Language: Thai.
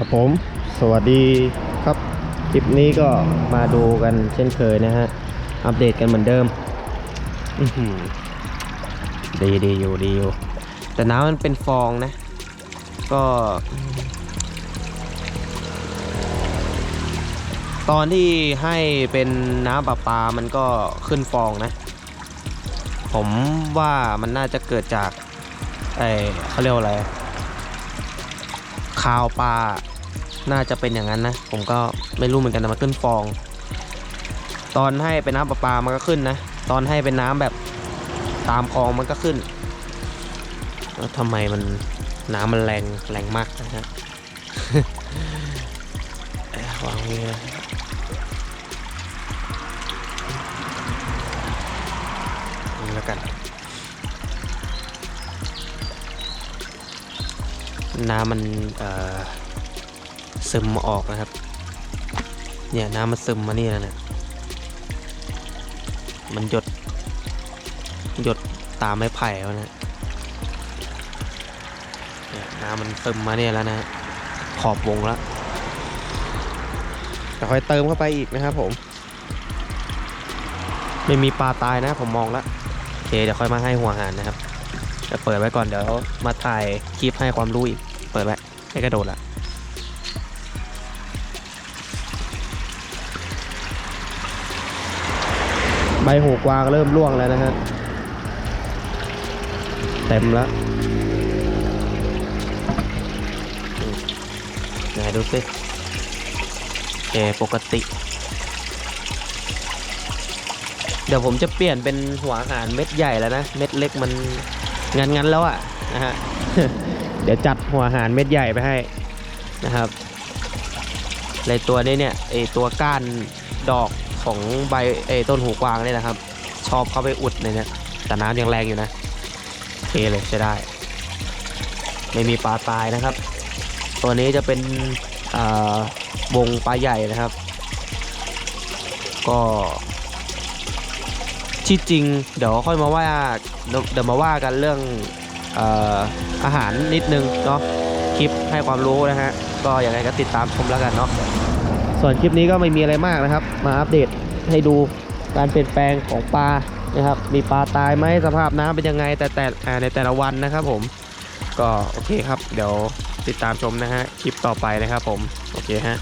ครับผมสวัสดีครับ คลิปนี้ก็มาดูกันเช่นเคยนะฮะ อัปเดตกันเหมือนเดิมดีดีอยู่ดีอยู่ แต่น้ำมันเป็นฟองนะ ก็ ตอนที่ให้เป็นน้ำประปามันก็ขึ้นฟองนะ ผมว่ามันน่าจะเกิดจากไอเขาเรียกว่าอะไร คาวปลา น่าจะเป็นอย่างนั้นนะ ผมก็ไม่รู้เหมือนกันแต่มันขึ้นฟอง ตอนให้เป็นน้ำประปามันก็ขึ้นนะ ตอนให้เป็นน้ำแบบตามคลองมันก็ขึ้น แล้วทำไมมันน้ำมันแรงแรงมากนะฮะวางไว้นะแล้วกัน น้ำมันซึมออกนะครับ เนี่ยน้ำมันซึมมานี่แล้วเนี่ยมันหยด หยดตามไม้ไผ่แล้วนะเนี่ยน้ำมันซึมมาเนี่ยแล้วนะ ขอบวงแล้วแต่ค่อยเติมเข้าไปอีกนะครับผม ไม่มีปลาตายนะผมมองแล้วโอเคเดี๋ยวค่อยมาให้หัวหารนะครับจะเปิดไว้ก่อนเดี๋ยวมาถ่ายคลิปให้ความรู้อีก เปิดไว้ให้กระโดดละใบหูกวางเริ่มร่วงแล้วนะฮะ เต็มแล้วไหนดูสิโอเคปกติ เดี๋ยวผมจะเปลี่ยนเป็นหัวอาหารเม็ดใหญ่แล้วนะ เม็ดเล็กมันงันงันๆแล้วอะนะฮะเดี๋ยวจัดหัวหารเม็ดใหญ่ไปให้นะครับในตัวนี้เนี่ยไอตัวก้านดอกของใบไอต้นหูกวางเนี่ยนะครับ ชอบเข้าไปอุดในเนี่ยแต่น้ำยังแรงอยู่นะโอเคเลยใช้ได้ ไม่มีปลาตายนะครับ ตัวนี้จะเป็นอ่าวงปลาใหญ่นะครับ ก็ที่จริง เดี๋ยวค่อยมาว่าเดี๋ยวมาว่ากันเรื่อง อาหารนิดนึงเนาะคลิปให้ความรู้นะฮะก็อย่างไรก็ติดตามชมแล้วกันเนาะส่วนคลิปนี้ก็ไม่มีอะไรมากนะครับ มาอัปเดตให้ดูการเปลี่ยนแปลงของปลานะครับ มีปลาตายไหมสภาพน้ำเป็นยังไง แต่แต่ในแต่ละวันนะครับผมก็โอเคครับ เดี๋ยวติดตามชมนะฮะคลิปต่อไปนะครับผม โอเคฮะ